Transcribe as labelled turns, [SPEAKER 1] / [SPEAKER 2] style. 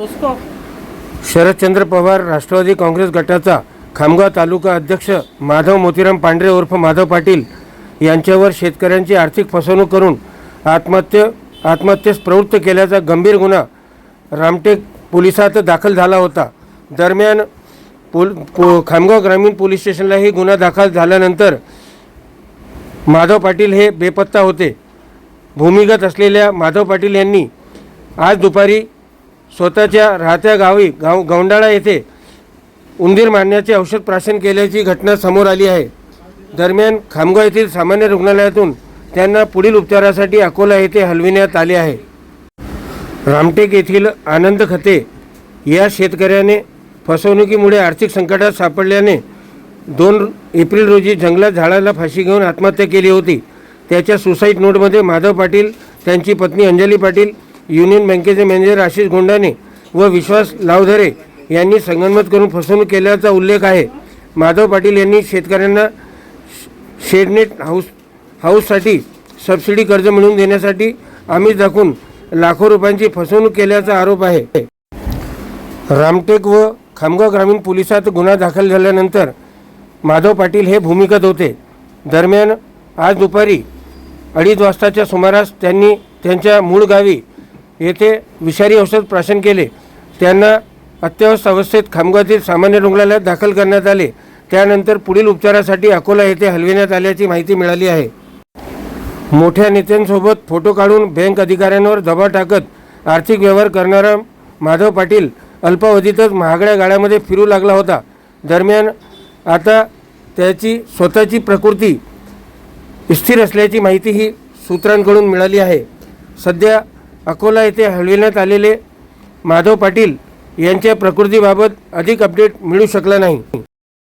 [SPEAKER 1] शरदचंद्र पवार राष्ट्रवादी काँग्रेस गटाचा खामगाव तालुका अध्यक्ष माधव मोतीराम पांढरे उर्फ माधव पाटील यांच्यावर शेतकऱ्यांची आर्थिक फसवणूक करून आत्महत्या आत्महत्येस प्रवृत्त केल्याचा गंभीर गुन्हा रामटेक पोलिसात दाखल झाला होता. दरम्यान पोल पो खामगाव ग्रामीण पोलीस स्टेशनलाही गुन्हा दाखल झाल्यानंतर माधव पाटील हे बेपत्ता होते. भूमिगत असलेल्या माधव पाटील यांनी आज दुपारी स्वतःच्या राहत्या गावी गाव गौंडाळा येथे उंदीर मारण्याचे औषध प्राशन केल्याची घटना समोर आली आहे. दरम्यान खामगाव येथील सामान्य रुग्णालयातून त्यांना पुढील उपचारासाठी अकोला येथे हलविण्यात आले आहे. रामटेक येथील आनंद खते या शेतकऱ्याने फसवणुकीमुळे आर्थिक संकटात सापडल्याने दोन एप्रिल रोजी जंगलात झाडाला फाशी घेऊन आत्महत्या केली होती. त्याच्या सुसाईड नोटमध्ये माधव पाटील त्यांची पत्नी अंजली पाटील युनियन बँकेचे मॅनेजर आशिष गोंडाने व विश्वास लावधरे यांनी संगनमत करून फसवणूक केल्याचा उल्लेख आहे. माधव पाटील यांनी शेतकऱ्यांना शेडनेट हाऊस हाऊससाठी सबसिडी कर्ज मिळवून देण्यासाठी आम्ही दाखवून लाखो रुपयांची फसवणूक केल्याचा आरोप आहे. रामटेक व खामगाव ग्रामीण पोलिसात गुन्हा दाखल झाल्यानंतर माधव पाटील हे भूमिगत होते. दरम्यान आज दुपारी अडीच वाजताच्या सुमारास त्यांनी त्यांच्या मूळ गावी येथे विषारी औषध प्राशन केले. त्यांना अत्यवस्थ अवस्थेत खामगावातील सामान्य रुग्णालयात दाखल करण्यात आले. त्यानंतर पुढील उपचारासाठी अकोला येथे हलविण्यात आल्याची माहिती मिळाली आहे. मोठ्या नेत्यांसोबत फोटो काढून बँक अधिकाऱ्यांवर दबाव टाकत आर्थिक व्यवहार करणारा माधव पाटील अल्पावधीतच महागड्या गाड्यामध्ये फिरू लागला होता. दरम्यान आता त्याची स्वतःची प्रकृती स्थिर असल्याची माहिती ही सूत्रांकडून मिळाली आहे. सध्या अकोला येथे हलविण्यात आलेले माधव पाटील यांच्या प्रकृतीबाबत अधिक अपडेट मिळू शकला नाही.